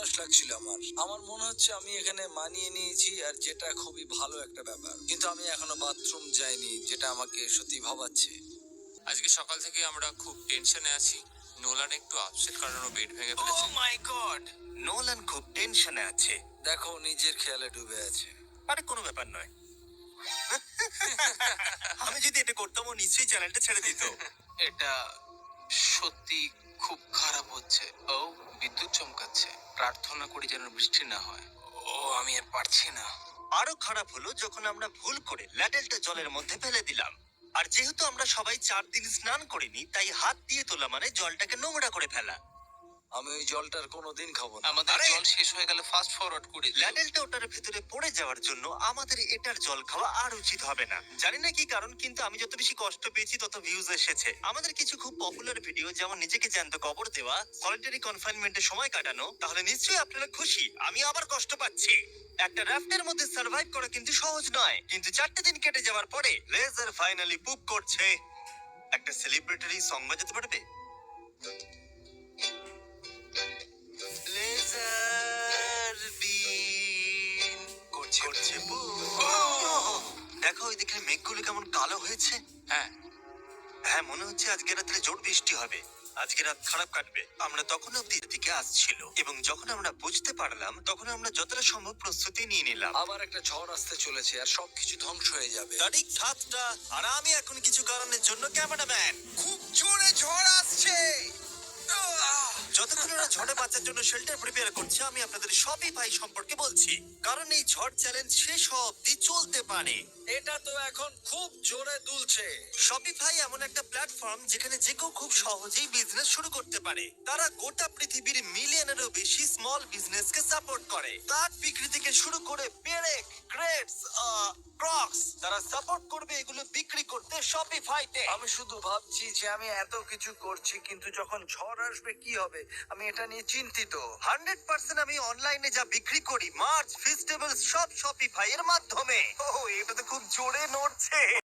হতাশ লাগছিল আমার। আমার মনে হচ্ছে আমি এখানে মানিয়ে নিয়েছি আর যেটা খুবই ভালো একটা ব্যাপার। কিন্তু আমি এখনও বাথরুম যাইনি যেটা আমাকে সত্যি ভাবাচ্ছে। আজকে সকাল থেকে আমরা খুব টেনশনে আছি। নোলান একটু আপসেট কারণ ও বেড ভেঙে ফেলেছে। ও মাই গড নোলান খুব টেনশনে আছে। দেখো নিজের খেয়ালে ডুবে আছে। আরে কোনো ব্যাপার নয়। আমি যদি এটা করতাম ও নিশ্চয়ই চ্যানেলটা ছেড়ে দিত। এটা সত্যি খুব খারাপ হচ্ছে ও, বিদ্যুৎ চমকাচ্ছে। প্রার্থনা করি যেন বৃষ্টি না হয়। ও, আমি আর পারছি না। আরও খারাপ হলো যখন আমরা ভুল করে ল্যাডেলটা জলের মধ্যে ফেলে দিলাম। আর যেহেতু আমরা সবাই চার দিন স্নান করিনি, তাই হাত দিয়ে তোলা মানে জলটাকে নোংরা করে ফেলা। আমি ওই জলটার কোনোদিন খাব না। আমাদের আরে! জল শেষ হয়ে গেলে ফাস্ট ফরওয়ার্ড করে দিও। ল্যাডেলটা ওটার ভেতরে পড়ে যাওয়ার জন্য আমাদের এটার জল খাওয়া আর উচিত হবে না। জানি না কি কারণ কিন্তু আমি যত বেশি কষ্ট পেয়েছি তত ভিউজ এসেছে। আমাদের কিছু খুব পপুলার ভিডিও যেমন নিজেকে জ্যান্ত কবর দেওয়া সলিটারি কনফাইনমেন্টে সময় কাটানো তাহলে নিশ্চয়ই আপনারা খুশি। আমি আবার কষ্ট পাচ্ছি। একটা রাফটের মধ্যে সার্ভাইভ করা কিন্তু সহজ নয়। কিন্তু চারটে দিন কেটে যাওয়ার পরে লেজার ফাইনালি পুপ করছে। একটা সেলিব্রেটরি সং বাজাতে পারবে? দেখো ওই মেঘগুলো কেমন কালো হয়েছে? হ্যাঁ। হ্যাঁ মনে হচ্ছে আজকে রাত্রে জোর বৃষ্টি হবে। আজকে রাত খারাপ কাটবে। আমরা তখন অব্দি দিকে আসছিল। এবং যখন আমরা বুঝতে পারলাম তখন আমরা যতটা সম্ভব প্রস্তুতি নিয়ে নিলাম। আবার একটা ঝড় আসতে চলেছে আর সবকিছু ধ্বংস হয়ে যাবে। তারিখ সাতটা আর আমি এখন কিছু কারণের জন্য ক্যামেরাম্যান। খুব জোরে ঝড় আসছে। যতক্ষণ ওরা ঝড়ে বাঁচার জন্য শেল্টার প্রিপেয়ার করছে আমি আপনাদের সবই ভাই সম্পর্কে বলছি। কারণ এই ঝড় চ্যালেঞ্জ শেষ হওয়া অব্দি চলতে পারে। এটা তো এখন খুব জোরে দুলছে। শপিফাই এমন একটা প্ল্যাটফর্ম যেখানে যে কেউ খুব সহজেই বিজনেস শুরু করতে পারে। তারা গোটা পৃথিবীর মিলিয়নেরও বেশি স্মল বিজনেসকে সাপোর্ট করে। কাঠ বিক্রি থেকে শুরু করে পেরেক ক্রেটস ক্রক্স তারা সাপোর্ট শপিফাইতে আমি শুধু ভাবছি যে আমি এত কিছু করছি কিন্তু যখন ঝড় আসবে কি হবে আমি এটা নিয়ে চিন্তিত। হান্ড্রেড পার্সেন্ট আমি অনলাইনে যা বিক্রি করি মার্চ ফেস্টিভ্যাল সব শপিফাই এর মাধ্যমে। ও এটা তো খুব জোরে নড়ছে।